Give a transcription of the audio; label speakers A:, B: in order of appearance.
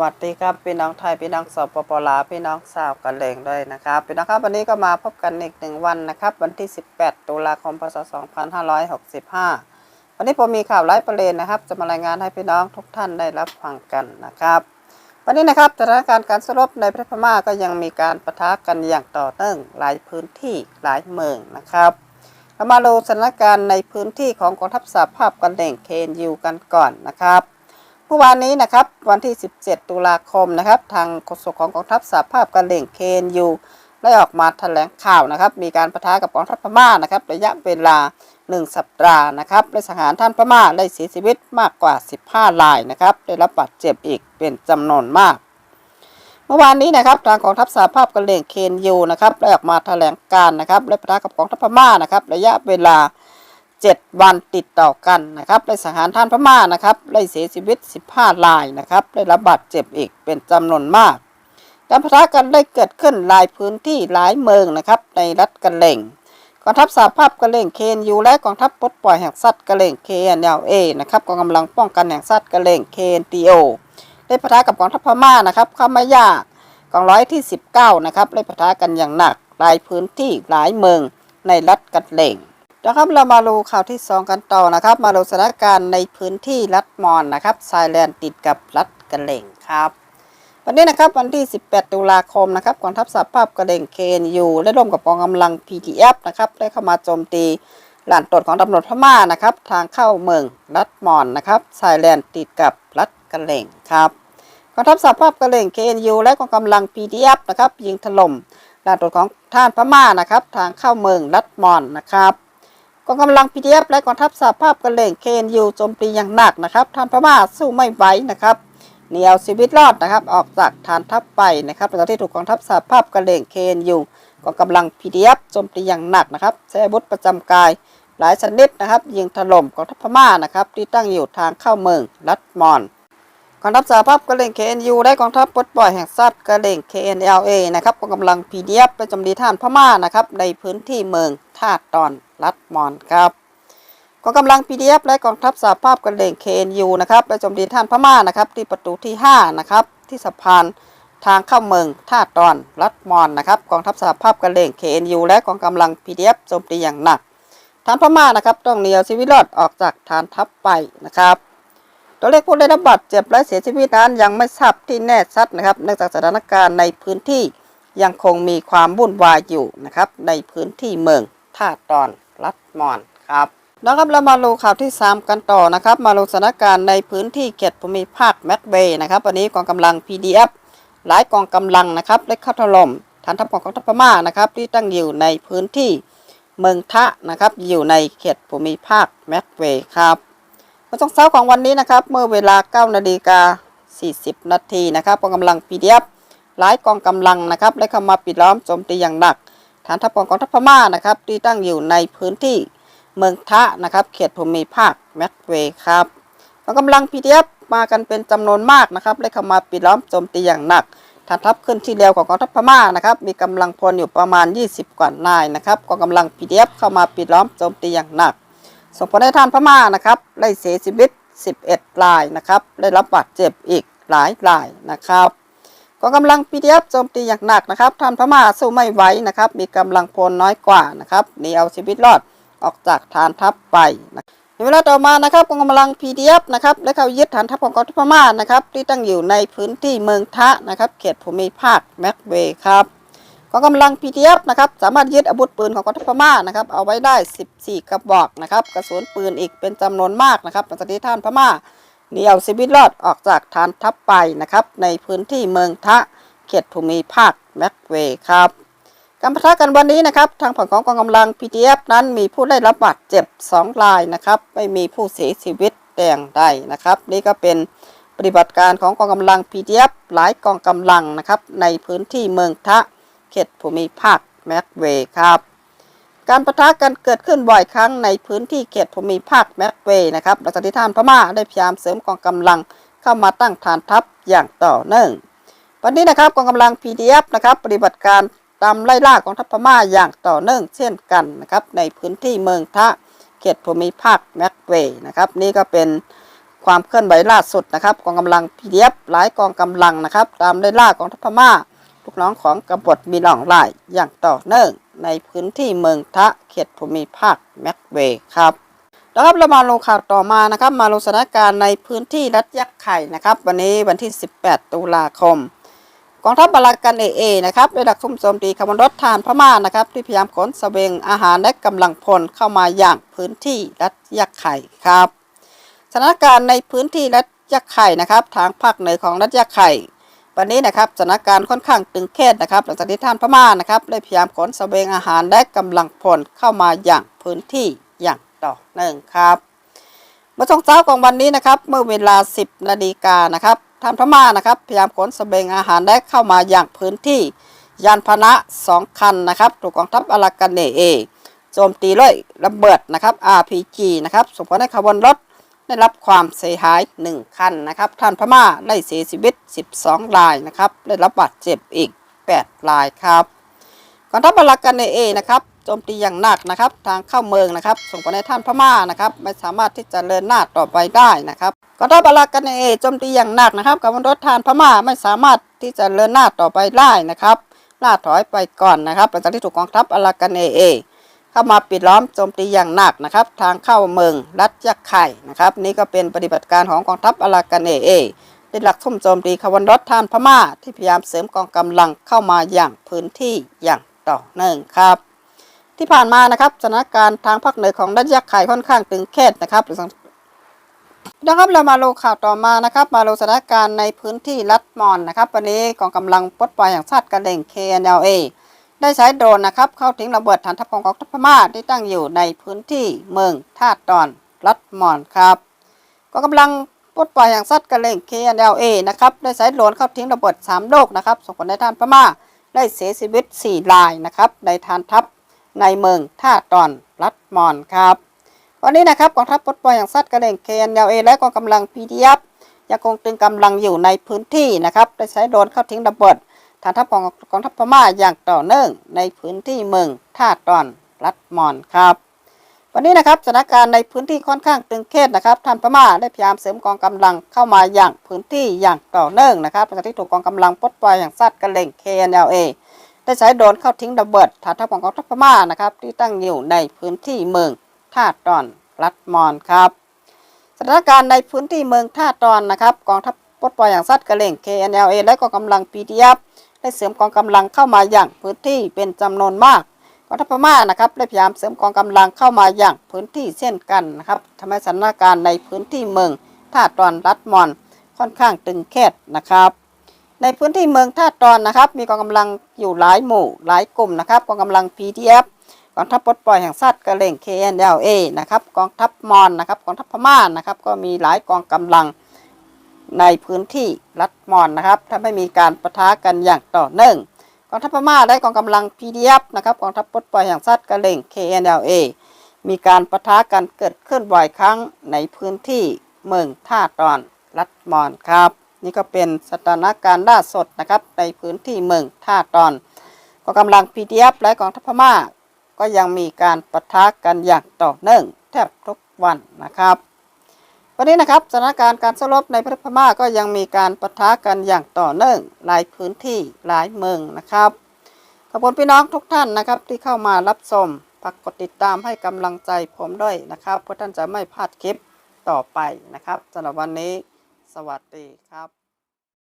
A: วัสดีครับพี่น้องไทยพี่น้องสปปลาพี่น้องสาวกันเลงด้วยนะครับพี่น้องครับวันนี้ก็มาพบกันอีกหนึ่งวันนะครับ วันที่ 18 ตุลาคมพศ 2565 วันนี้ผมมีข่าวไลฟ์ประเด็นนะครับ จะมารายงานให้พี่น้องทุกท่านได้รับฟังกันนะครับ วันนี้นะครับสถานการณ์การสรบในประเทศพม่าก็ยังมีการปะทะกันอย่างต่อเนื่องหลายพื้นที่หลายเมืองนะครับเรามาดูสถานการณ์ในพื้นที่ของกองทัพสหภาพกันเด่งเคนยูกันก่อนนะครับ มื่อวานนี้นะครับวันที่ 17 ตุลาคมนะครับ ทางโฆษกของกองทัพสหภาพกะเหรี่ยงเคนยูได้ออกมาแถลงข่าวนะครับ มีการประทะกับกองทัพพม่านะครับระยะเวลา 1 สัปดาห์นะครับได้สังหารท่านพม่าได้เสียชีวิตมากกว่า 15รายนะครับ ได้รับบาดเจ็บอีกเป็นจำนวนมาก เมื่อวานนี้นะครับทางกองทัพสหภาพกะเหรี่ยงเคนยูนะครับได้ออกมาแถลงการนะครับและประทะกับกองทัพพม่านะครับระยะเวลา 7 วันติดต่อกันนะครับได้สังหารท่านพม่านะครับได้เสียชีวิต 15รายนะครับได้รับบาดเจ็บอีกเป็นจำนวนมากการปะทะกันได้เกิดขึ้นหลายพื้นที่หลายเมืองนะครับในรัฐกะเหร่งกองทัพสหภาพกะเหร่งเคนยูและกองทัพปลดปล่อยแห่งสัตว์กะเหร่งเคนเอเอนะครับกองกำลังป้องกันแห่งสัตว์กะเหร่งเคนตีโอได้ปะทะกับกองทัพพม่านะครับข้ามายากองร้อยที่ 19 นะครับได้ปะทะกันอย่างหนักหลายพื้นที่หลายเมืองในรัฐกะเหร่ง นะครับเรามาดูข่าวที่ 2 กันต่อนะครับ มาดูสถานการณ์ในพื้นที่รัฐมอนนะครับไซแลนติดกับรัฐกระเหล่งครับวันนี้นะครับวันที่ 18 ตุลาคมนะครับกองทัพสหภาพกะเหล่งเคนยูได้ร่วมกับกองกำลัง PTF นะครับได้เข้ามาโจมตีหลานตรวจของตำรวจพม่านะครับ ทางเข้าเมืองรัฐมอนนะครับไซแลนติดกับรัฐกระเหล่งครับกองทัพสหภาพกะเหล่งเคนยูและกองกำลัง PTF นะครับยิงถล่มหลานตรวจของท่านพม่านะครับ ทางเข้าเมืองรัฐมอนนะครับ กองกำลัง PDF และกองทัพสหภาพกระเหรี่ยงเคนยูโจมตีอย่างหนักนะครับท่านพม่าสู้ไม่ไหวนะครับเหนีเอาชีวิตรอดนะครับ ออกจากฐานทัพไปนะครับหลังจากที่ถูกกองทัพสหภาพกระเหรี่ยงเคนยูกองกำลัง PDF โจมตีอย่างหนักนะครับใช้อาวุธประจำกาย หลายชนิดนะครับ ยิงถล่มกองทัพพม่านะครับที่ตั้งอยู่ทางเข้าเมืองรัฐมอนกองทัพสหภาพกะเหรี่ยง KNU และกองทัพปลดปล่อยแห่งชาติกะเหรี่ยง KNLA นะครับกองกำลัง PDF ไปโจมตีท่านพม่านะครับในพื้นที่เมือง ท่าตอนรัฐมอนครับกองกำลัง PDF และกองทัพสหภาพกะเหรี่ง KNU นะครับไปโจมตีท่านพม่านะครับ ที่ประตูที่ 5 นะครับ ที่สะพานทางเข้าเมืองท่าตอนรัฐมอนนะครับกองทัพสหภาพกะเหรี่ง KNU และกองกำลัง PDF โจมตีอย่างหนักฐานพม่านะครับต้องเหนียวชีวิตรอดออกจากฐานทัพไปนะครับตัวเลขผู้ได้รับบาดเจ็บและเสียชีวิตนั้นยังไม่ทราบที่แน่ชัดนะครับเนื่องจากสถานการณ์ในพื้นที่ยังคงมีความวุ่นวายอยู่นะครับในพื้นที่เมือง ท่าตอนรัฐมอนครับนะครับเรามาดูข่าวที่ 3 กันต่อนะครับ มาดูสถานการณ์ในพื้นที่เขตภูมิภาคแม็กเบย์นะครับวันนี้กองกำลัง PDF หลายกองกำลังนะครับได้เข้าถล่มฐานทัพของกองทัพพม่านะครับที่ตั้งอยู่ในพื้นที่เมืองทะนะครับอยู่ในเขตภูมิภาคแม็กเบย์ครับเมื่อช่วงเช้าของวันนี้นะครับเมื่อเวลา9นาฬิกา40 นาทีนะครับกองกำลัง PDF หลายกองกำลังนะครับได้เข้ามาปิดล้อมโจมตีอย่างหนัก ฐานทัพของกองทัพพม่านะครับ ที่ตั้งอยู่ในพื้นที่เมืองทะนะครับ เขตภูมิภาคแม็กเวย์ครับกองกำลัง PDF มากันเป็นจำนวนมากนะครับได้เข้ามาปิดล้อมโจมตีอย่างหนักฐานทัพขึ้นที่เร็วของกองทัพพม่านะครับ มีกำลังพลอยู่ประมาณ 20 กว่านายนะครับกองกำลัง PDF เข้ามาปิดล้อมโจมตีอย่างหนักส่งผลให้ท่านพม่านะครับได้เสียชีวิต 11รายนะครับ ได้รับบาดเจ็บอีกหลายรายนะครับ กองกำลัง PDF โจมตีอย่างหนักนะครับท่านพม่าสู้ไม่ไหวนะครับ มีกำลังพลน้อยกว่านะครับหนีเอาชีวิตรอดออกจากฐานทัพไปนะในเวลาต่อมานะครับกองกำลัง PDF นะครับได้เข้ายึดฐานทัพของกองทัพพม่านะครับที่ตั้งอยู่ในพื้นที่เมืองทะนะครับเขตภูมิภาคแม็กเวย์ครับกองกำลัง PDF นะครับสามารถยึดอาวุธปืนของกองทัพพม่านะครับเอาไว้ได้ 14 กระบอกนะครับกระสุนปืนอีกเป็นจำนวนมากนะครับหลังจากที่ท่านพม่า หนีเอาชีวิตรอดออกจากฐานทัพไปนะครับ ในพื้นที่เมืองทะเขตภูมิภาคแม็กเวย์ครับการปะทะกันวันนี้นะครับ ทางฝั่งของกองกำลัง PDF นั้นมีผู้ได้รับบาดเจ็บ 2 รายนะครับ ไม่มีผู้เสียชีวิตแต่อย่างใดนะครับ นี่ก็เป็นปฏิบัติการของกองกำลัง PDF หลายกองกำลังนะครับ ในพื้นที่เมืองทะเขตภูมิภาคแม็กเวย์ครับ การประทะกันเกิดขึ้นบ่อยครั้งในพื้นที่เขตภูมิภาคแม็กเวย์นะครับหลังจากที่ท่านพม่าได้พยายามเสริมกองกำลังเข้ามาตั้งฐานทัพอย่างต่อเนื่อง วันนี้นะครับกองกำลัง PDF นะครับปฏิบัติการตามไล่ล่ากองทัพพม่าอย่างต่อเนื่องเช่นกันนะครับในพื้นที่เมืองทะเขตภูมิภาคแม็กเวย์นะครับนี่ก็เป็นความเคลื่อนไหวล่าสุดนะครับกองกำลังพีเดียหลายกองกำลังนะครับตามได้ล่ากองทัพพม่าลูกน้องของกบฏมีหล่องลายอย่างต่อเนื่อง ในพื้นที่เมืองทะเขตภูมิภาคแม็กเวย์ครับแล้วครับเรามาลงข่าวต่อมานะครับ มาลงสถานการณ์ในพื้นที่รัฐยักษ์ไข่นะครับ วันนี้วันที่ 18 ตุลาคมกองทัพบารากันเอเอนะครับได้ดักซุ่มโจมตีขบวนรถทานพม่านะครับ ที่พยายามขนเสบียงอาหารและกำลังพลเข้ามาอย่างพื้นที่รัฐยักษ์ไข่ครับสถานการณ์ในพื้นที่รัฐยักษ์ไข่นะครับ ทางภาคเหนือของรัฐยักษ์ไข่ วันนี้นะครับสถานการณ์ค่อนข้างตึงเครียดนะครับ หลังจากที่ท่านพม่านะครับได้พยายามขนเสบียงอาหารและกำลังพลเข้ามาอย่างพื้นที่อย่างต่อเนื่องครับเมื่อช่วงเช้าของวันนี้นะครับ เมื่อเวลา 10นาฬิกานะครับท่านพม่านะครับพยายามขนเสบียงอาหารและเข้ามาอย่างพื้นที่ยานพาหนะสองคันนะครับถูกกองทัพอารากันเนเอโจมตีด้วยระเบิดนะครับ RPG นะครับส่งผลให้ขบวนรถ ได้รับความเสียหาย 1 คันนะครับท่านพม่าได้เสียชีวิต 12 รายนะครับได้รับบาดเจ็บอีก 8 รายครับกองทัพบารากันเนเอนะครับโจมตีอย่างหนักนะครับทางเข้าเมืองนะครับ ส่งผลให้ท่านพม่านะครับไม่สามารถที่จะเดินหน้าต่อไปได้นะครับกองทัพบารากันเนเอโจมตีอย่างหนักนะครับกับรถทานพม่าไม่สามารถที่จะเดินหน้าต่อไปได้นะครับล่าถอยไปก่อนนะครับหลังจากที่ถูกกองทัพอารากันเอ เข้ามาปิดล้อมโจมตีอย่างหนักนะครับ ทางเข้าเมืองรัฐยักไข่นะครับ นี่ก็เป็นปฏิบัติการของกองทัพอารากันเอเอได้หลักทุ่มโจมตีขบวนรถท่านพม่า ที่พยายามเสริมกองกำลังเข้ามาอย่างพื้นที่อย่างต่อเนื่องครับ ที่ผ่านมานะครับสถานการณ์ทางภาคเหนือของรัฐยักไข่ค่อนข้างตึงเครียดนะครับนะครับเรามาลงข่าวต่อมานะครับ มาลงสถานการณ์ในพื้นที่รัฐมอนนะครับ วันนี้กองกำลังปลดปล่อยแห่งชาติกระเด่ง KNLA ได้ใช้โดรนนะครับ เข้าทิ้งระเบิดฐานทัพของกองทัพพม่าที่ตั้งอยู่ในพื้นที่เมืองท่าตอนรัฐมอนครับก็กำลังปลดปล่อยอย่างซัดกระเล่ง KNLA นะครับได้ใช้โดรนเข้าทิ้งระเบิด3ลูกนะครับส่งผลให้ท่านพม่าได้เสียชีวิต 4 รายนะครับในฐานทัพในเมืองท่าตอนรัฐมอนครับวันนี้นะครับกองทัพปลดปล่อยอย่างซัดกระเล่ง KNLA และกองกำลัง PDF ยังคงตึงกำลังอยู่ในพื้นที่นะครับได้ใช้โดรนเข้าทิ้งระเบิด ฐานทัพของกองทัพพม่าอย่างต่อเนื่องในพื้นที่เมืองท่าตอนรัฐมอนครับ วันนี้นะครับสถานการณ์ในพื้นที่ค่อนข้างตึงเครียดนะครับท่านพม่าได้พยายามเสริมกองกำลังเข้ามาอย่างพื้นที่อย่างต่อเนื่องนะครับหลังจากที่ถูกกองกำลังปลดปล่อยอย่างซัดกระเลง KNLA ได้ใช้โดรนเข้าทิ้งระเบิดฐานทัพของกองทัพพม่านะครับที่ตั้งอยู่ในพื้นที่เมืองท่าตอนรัฐมอนครับสถานการณ์ในพื้นที่เมืองท่าตอนนะครับกองทัพปลดปล่อยอย่างซัดกระเลง KNLA และกองกำลัง PDF ได้เสริมกองกำลังเข้ามาอย่างพื้นที่เป็นจำนวนมากกองทัพพม่านะครับได้พยายามเสริมกองกำลังเข้ามาอย่างพื้นที่เช่นกันนะครับทำให้สถานการณ์ในพื้นที่เมืองท่าตอนรัฐมอนค่อนข้างตึงเครียดนะครับ ในพื้นที่เมืองท่าตอนนะครับ มีกองกำลังอยู่หลายหมู่หลายกลุ่มนะครับกองกำลัง PDF กองทัพปลดปล่อยแห่งชาติกระเลง KNLA นะครับกองทัพมอนนะครับกองทัพพม่านะครับก็มีหลายกองกำลัง ในพื้นที่รัฐมอนนะครับ ถ้าไม่มีการประทะกันอย่างต่อเนื่องกองทัพพม่าได้กองกำลัง PDF นะครับกองทัพปลดปล่อยแห่งชาติกระเหล่ง KNLA มีการประทะกันเกิดขึ้นบ่อยครั้งในพื้นที่เมืองท่าตอนรัฐมอนครับ นี่ก็เป็นสถานการณ์ล่าสดนะครับในพื้นที่เมืองท่าตอนกองกำลัง PDF และกองทัพพม่า ก็ยังมีการปะทะกันอย่างต่อเนื่องแทบทุกวันนะครับ วันนี้นะครับสถานการณ์การสลบในประเทศพม่าก็ยังมีการปะทะกันอย่างต่อเนื่องหลายพื้นที่หลายเมืองนะครับขอบคุณพี่น้องทุกท่านนะครับที่เข้ามารับชมฝากกดติดตามให้กำลังใจผมด้วยนะครับเพื่อท่านจะไม่พลาดคลิปต่อไปนะครับสำหรับวันนี้ สวัสดีครับ